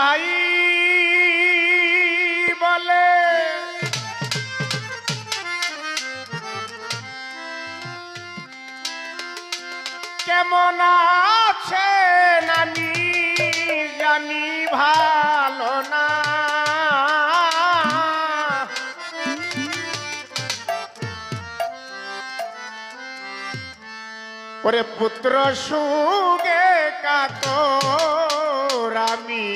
ভাই বলে। কেমন আছেন আমি জানি ভালো না। ওরে পুত্র সুগে আমি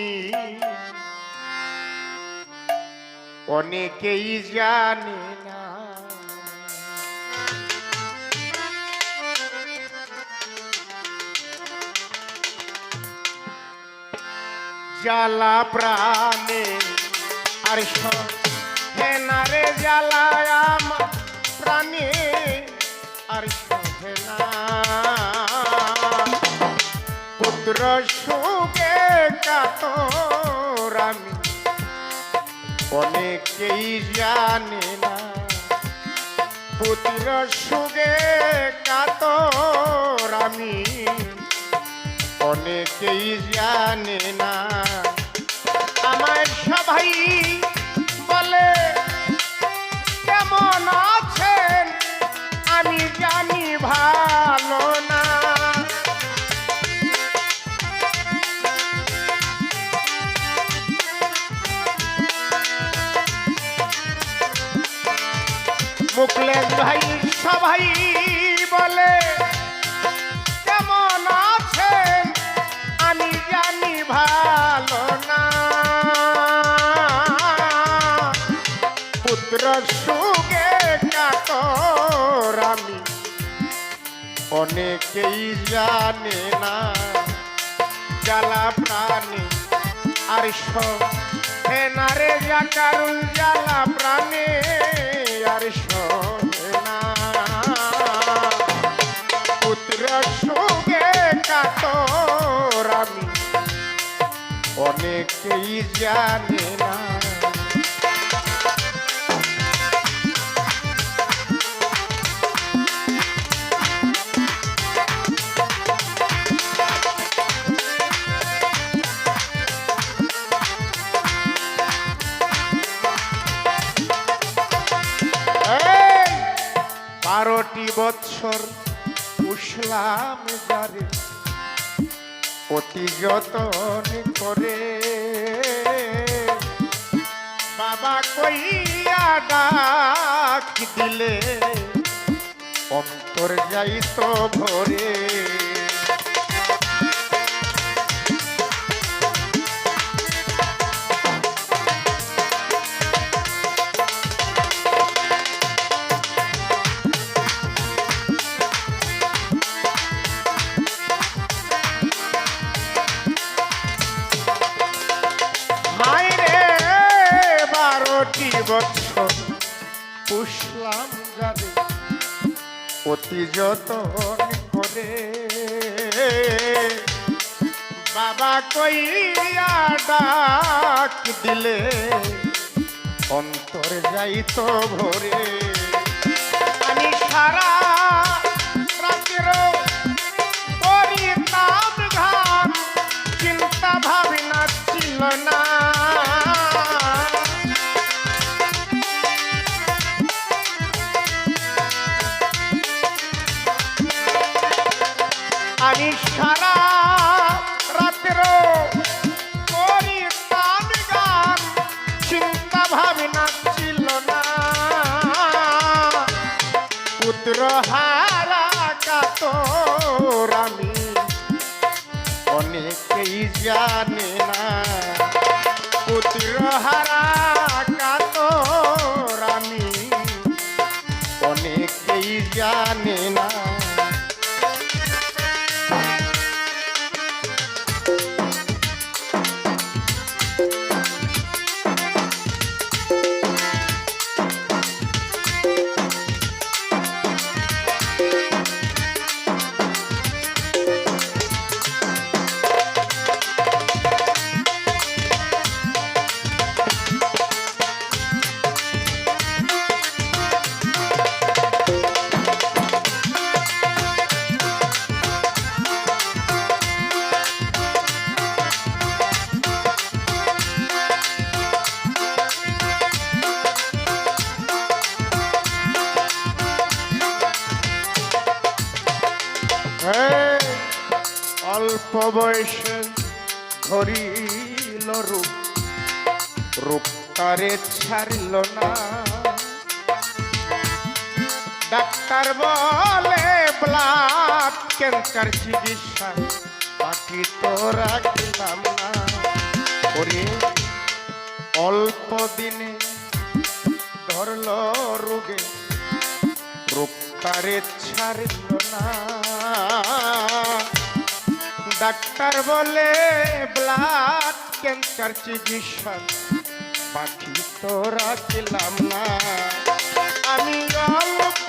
অনেকেই জানে না। জ্বালা প্রাণে আর জ্বালায় আমার প্রাণে আর সহে না পুত্র সুগে কাতর আমি। অনেকেই জানে না পুতির সুগে কাতর মুকলেশ ভাই, সবাই বলে, কেমন জানি না। অনেকেই জানে না। জ্বালা প্রাণী, আর হেনারে জাকারুল জ্বালা প্রাণে জানে অতি যতন করে বাবা কইয়া ডাক দিলে অন্তর যাইত ভরে। বারোটি বছর পুষলাম যাবে অতি যতন করে। বাবা কইয়া ডাক দিলে অন্তর যাইত ভরে। আমি সারা রাতের পরিতাপ গান। চিন্তা ভাবনা ছিল না। পুত্র হারা কাতর আমি। অনেকেই জানে না। পুত্র হারা কাতর আমি। অনেকেই জানে না। অল্প বয়সে ধরিল রূপ। রূপ তারে ছাড়িল না। ডাক্তার বলে, ব্লাড ক্যান্সার চিকিৎসা বাকি তো রাখলাম না। ওরে, অল্প দিনে ধরল রোগে। রোগ তারে ছাড়ল না ডাক্তার বলে ব্লাড ক্যান্সার চিকিৎসা বাকি তো রাখলাম না। আমি অল্প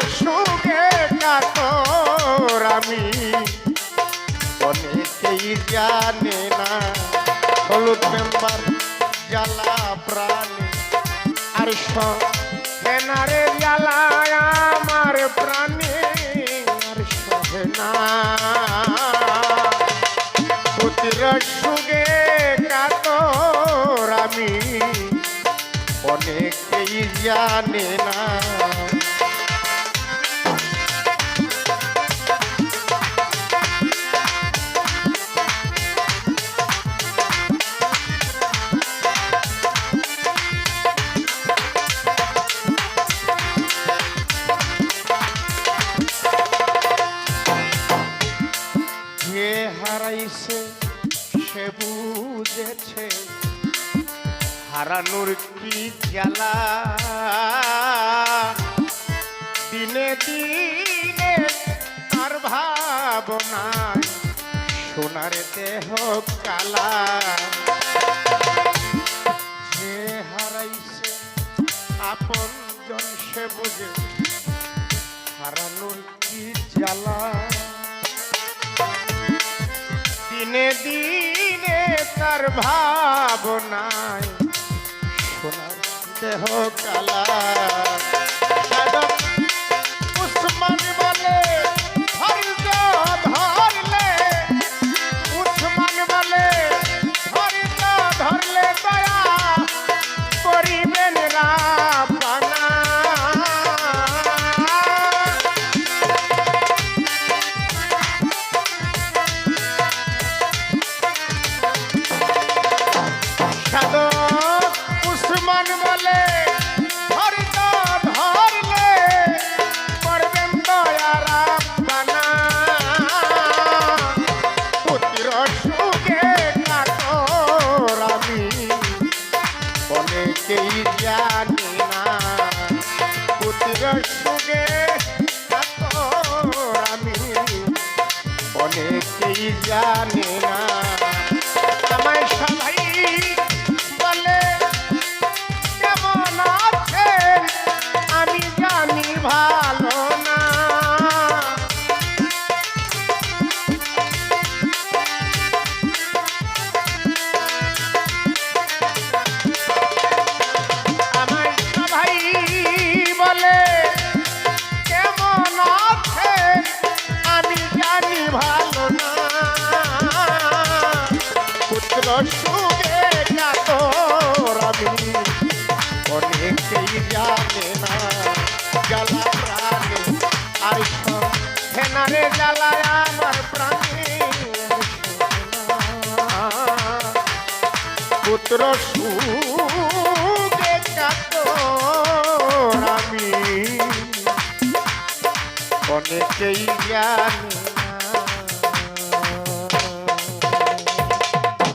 সুখে কাতর আমি। অনেকেই জানে না, হলুদ মেম্বার জ্বালা প্রাণী। আর সেনারে জ্বালায় আমার প্রাণী। আর সহে না পুত্র সুগে কাতর আমি। অনেকেই জানে না হারানোর কি জ্বালা। দিনে দিনে তার ভাবনায় সোনার দেহ কালা। যে হারাইছে আপন জন, সে বুঝে হারানোর কি জ্বালা। দিনে দিনে তার ভাবনায় দেহ কালা অনেকেই জানি না পুত্র সুগে আমি। অনেকেই জানি না হেনারে জ্বালায় আমার প্রাণে পুত্র কাতর আমি অনেকেই জানে